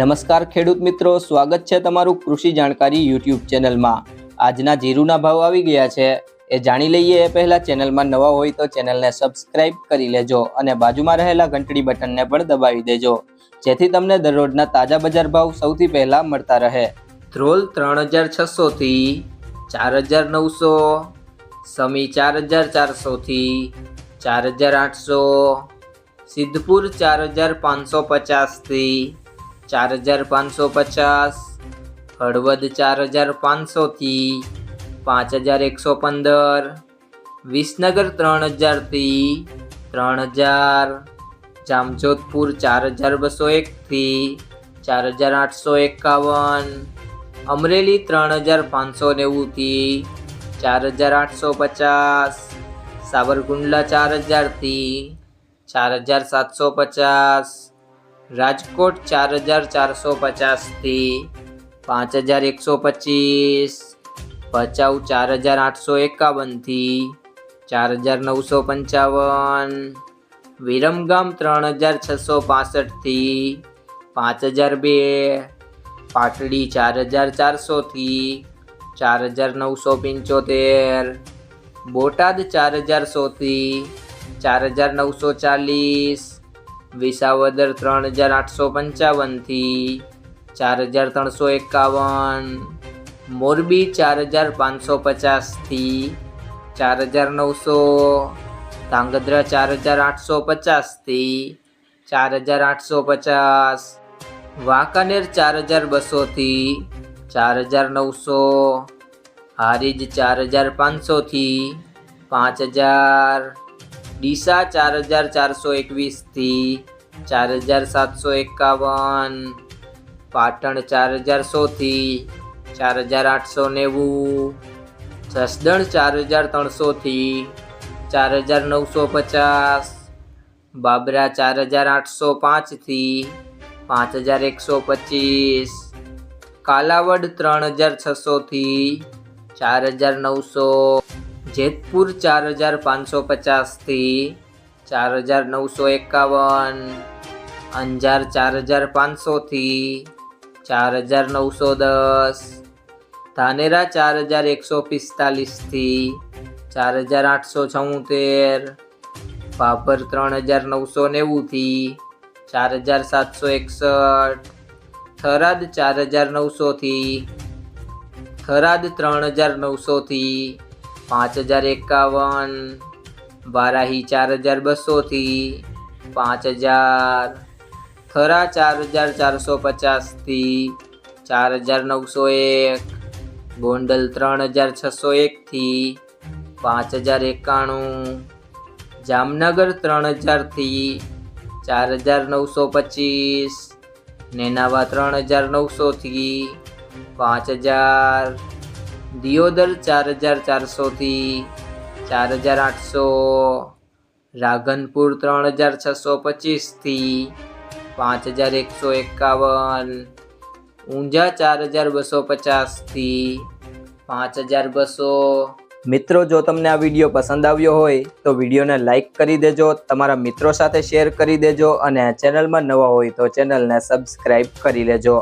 નમસ્કાર ખેડૂત મિત્રો, સ્વાગત છે તમારું કૃષિ જાણકારી યુટ્યુબ ચેનલમાં. આજના જીરુના ભાવ આવી ગયા છે. એ જાણી લઈએ એ પહેલાં ચેનલમાં નવા હોય તો ચેનલને સબસ્ક્રાઇબ કરી લેજો અને બાજુમાં રહેલા ઘંટડી બટનને પણ દબાવી દેજો. જેથી તમને દરરોજના તાજા બજાર ભાવ સૌથી પહેલાં મળતા રહે. ધ્રોલ ત્રણ હજાર છસોથી ચાર હજાર નવસો, સમી ચાર હજાર ચારસોથી ચાર હજાર આઠસો, સિદ્ધપુર ચાર હજાર પાંચસો પચાસથી ચાર હજાર પાંચસો પચાસ, હળવદ ચાર હજાર પાંચસોથી, પાંચ હજાર એકસો પંદર, વિસનગર ત્રણ હજારથી, ત્રણ હજાર, જામજોધપુર ચાર હજાર બસો એકથી, ચાર હજાર આઠસો એકાવન, અમરેલી ત્રણ હજાર પાંચસો નેવુંથી, ચાર હજાર આઠસો પચાસ સાબરકુંડલા ચાર હજારથી, ચાર હજાર સાતસો પચાસ રાજકોટ ચાર હજાર ચારસો પચાસથી પાંચ હજાર એકસો પચીસ, ભચાઉ ચાર હજાર આઠસો એકાવનથી ચાર હજાર નવસો પંચાવન, વિરમગામ ત્રણ હજાર છસો પાસઠથી પાંચ હજાર બે, પાટડી ચાર હજાર ચારસોથી ચાર હજાર નવસો પંચોતેર, બોટાદ ચાર હજાર સોથી ચાર હજાર નવસો ચાલીસ વિસાવદર ત્રણ હજાર આઠસો પંચાવનથી ચાર હજાર ત્રણસો એકાવન. મોરબી ચાર હજાર પાંચસો પચાસથી ચાર હજાર નવસો. ધાંગધ્રા ચાર હજાર આઠસો પચાસથી ચાર હજાર આઠસો પચાસ. વાંકાનેર ચાર હજાર બસોથી ચાર હજાર નવસો. હારીજ ચાર હજાર પાંચસોથી પાંચ હજાર. ડીસા ચાર હજાર ચારસો એકવીસથી ચાર હજાર સાતસો એકાવન, પાટણ ચાર હજાર સોથી ચાર હજાર આઠસો નેવું, જસદણ ચાર હજાર ત્રણસોથી ચાર હજાર નવસો પચાસ, બાબરા ચાર હજાર આઠસો પાંચથી પાંચ હજાર એકસો પચીસ, કાલાવડ ત્રણ હજાર છસોથી ચાર હજાર નવસો જેતપુર ચાર હજાર પાંચસો પચાસથી ચાર હજાર નવસો એકાવન, અંજાર ચાર હજાર પાંચસોથી ચાર હજાર નવસો દસ, ધાનેરા ચાર હજાર એકસો પિસ્તાલીસથી ચાર હજાર આઠસો છોતેર, ભાભર ત્રણ હજાર નવસો નેવુંથી ચાર હજાર સાતસો એકસઠ, થરાદ ચાર હજાર નવસોથી, થરાદ ત્રણ હજાર નવસોથી પાંચ હજાર એકાવન વારાહી ચાર હજાર બસોથી, પાંચ હજાર થરા ચાર હજાર ચારસો પચાસથી, ચાર હજાર નવસો એક ગોંડલ ત્રણ હજાર છસો એકથી, પાંચ હજાર એકાણું, જામનગર ત્રણ હજારથી, ચાર હજાર નવસો પચીસ, નેનાવા ત્રણ હજાર નવસોથી, પાંચ હજાર દિયોદર ચાર હજાર ચારસોથી ચાર હજાર આઠસો, રાધનપુર ત્રણ હજાર છસો પચીસથી પાંચ હજાર એકસો એકાવન, ઊંઝા ચાર હજાર બસો પચાસથી પાંચ હજાર બસો. મિત્રો, જો તમને આ વીડિયો પસંદ આવ્યો હોય, તો વિડીયોને લાઇક કરી દેજો, તમારા મિત્રો સાથે શેર કરી દેજો અને ચેનલમાં નવા હોય તો ચેનલને સબસ્ક્રાઈબ કરી લેજો.